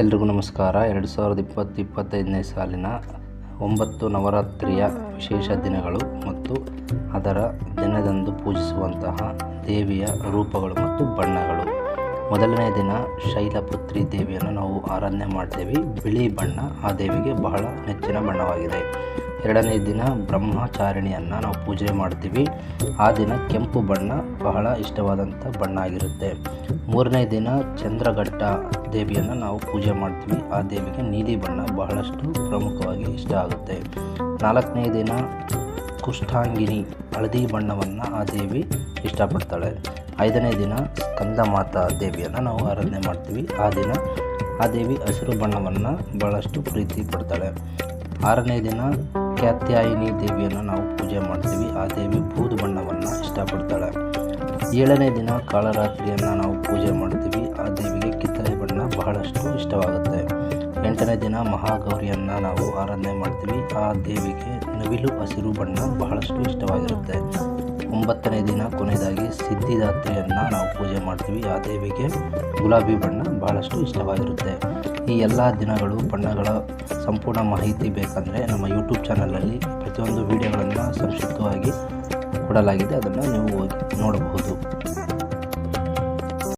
ಎಲ್ರಿಗೂ ನಮಸ್ಕಾರ. ಎರಡು ಸಾವಿರದ ಇಪ್ಪತ್ತು ಇಪ್ಪತ್ತೈದನೇ ಸಾಲಿನ ಒಂಬತ್ತು ನವರಾತ್ರಿಯ ವಿಶೇಷ ದಿನಗಳು ಮತ್ತು ಅದರ ದಿನದಂದು ಪೂಜಿಸುವಂತಹ ದೇವಿಯ ರೂಪಗಳು ಮತ್ತು ಬಣ್ಣಗಳು. ಮೊದಲನೇ ದಿನ ಶೈಲಪುತ್ರಿ ದೇವಿಯನ್ನು ನಾವು ಆರಾಧನೆ ಮಾಡ್ತೇವೆ. ಬಿಳಿ ಬಣ್ಣ ಆ ದೇವಿಗೆ ಬಹಳ ನೆಚ್ಚಿನ ಬಣ್ಣವಾಗಿದೆ. ಎರಡನೇ ದಿನ ಬ್ರಹ್ಮಚಾರಿಣಿಯನ್ನು ನಾವು ಪೂಜೆ ಮಾಡ್ತೀವಿ. ಆ ದಿನ ಕೆಂಪು ಬಣ್ಣ ಬಹಳ ಇಷ್ಟವಾದಂಥ ಬಣ್ಣ ಆಗಿರುತ್ತೆ. ಮೂರನೇ ದಿನ ಚಂದ್ರಘಟ್ಟ ದೇವಿಯನ್ನು ನಾವು ಪೂಜೆ ಮಾಡ್ತೀವಿ. ಆ ದೇವಿಗೆ ನೀಲಿ ಬಣ್ಣ ಬಹಳಷ್ಟು ಪ್ರಮುಖವಾಗಿ ಇಷ್ಟ ಆಗುತ್ತೆ. ನಾಲ್ಕನೇ ದಿನ ಕುಷ್ಠಾಂಗಿನಿ ಹಳದಿ ಬಣ್ಣವನ್ನು ಆ ದೇವಿ ಇಷ್ಟಪಡ್ತಾಳೆ. ಐದನೇ ದಿನ ಸ್ಕಂದ ಮಾತಾ ದೇವಿಯನ್ನು ನಾವು ಆರಾಧನೆ ಮಾಡ್ತೀವಿ. ಆ ದಿನ ಆ ದೇವಿ ಹಸಿರು ಬಣ್ಣವನ್ನು ಭಾಳಷ್ಟು ಪ್ರೀತಿ ಪಡ್ತಾಳೆ. ಆರನೇ ದಿನ ಕ್ಯಾತ್ಯಾಯಿನಿ ದೇವಿಯನ್ನು ನಾವು ಪೂಜೆ ಮಾಡ್ತೀವಿ. ಆ ದೇವಿ ಬೂದು ಬಣ್ಣವನ್ನು ಇಷ್ಟಪಡ್ತಾಳೆ. ಏಳನೇ ದಿನ ಕಾಳರಾತ್ರಿಯನ್ನು ನಾವು ಪೂಜೆ ಮಾಡ್ತೀವಿ. ಆ ದೇವಿಗೆ ಕಿತ್ತಳೆ ಬಣ್ಣ ಬಹಳಷ್ಟು ಇಷ್ಟವಾಗುತ್ತೆ. ಎಂಟನೇ ದಿನ ಮಹಾಗೌರಿಯನ್ನು ನಾವು ಆರಾಧನೆ ಮಾಡ್ತೀವಿ. ಆ ದೇವಿಗೆ ನವಿಲು ಹಸಿರು ಬಣ್ಣ ಬಹಳಷ್ಟು ಇಷ್ಟವಾಗಿರುತ್ತೆ. ಒಂಬತ್ತನೇ ದಿನ ಕೊನೆಯದಾಗಿ ಸಿದ್ಧಿದಾತ್ರಿಯನ್ನು ನಾವು ಪೂಜೆ ಮಾಡ್ತೀವಿ. ಆ ದೇವಿಗೆ ಗುಲಾಬಿ ಬಣ್ಣ ಬಹಳಷ್ಟು ಇಷ್ಟವಾಗಿರುತ್ತೆ. ಈ ಎಲ್ಲ ದಿನಗಳು ಬಣ್ಣಗಳ ಸಂಪೂರ್ಣ ಮಾಹಿತಿ ಬೇಕಂದರೆ ನಮ್ಮ ಯೂಟ್ಯೂಬ್ ಚಾನಲಲ್ಲಿ ಪ್ರತಿಯೊಂದು ವಿಡಿಯೋಗಳನ್ನು ಸಂಕ್ಷಿಪ್ತವಾಗಿ ಕೊಡಲಾಗಿದೆ. ಅದನ್ನು ನೀವು ನೋಡಬಹುದು.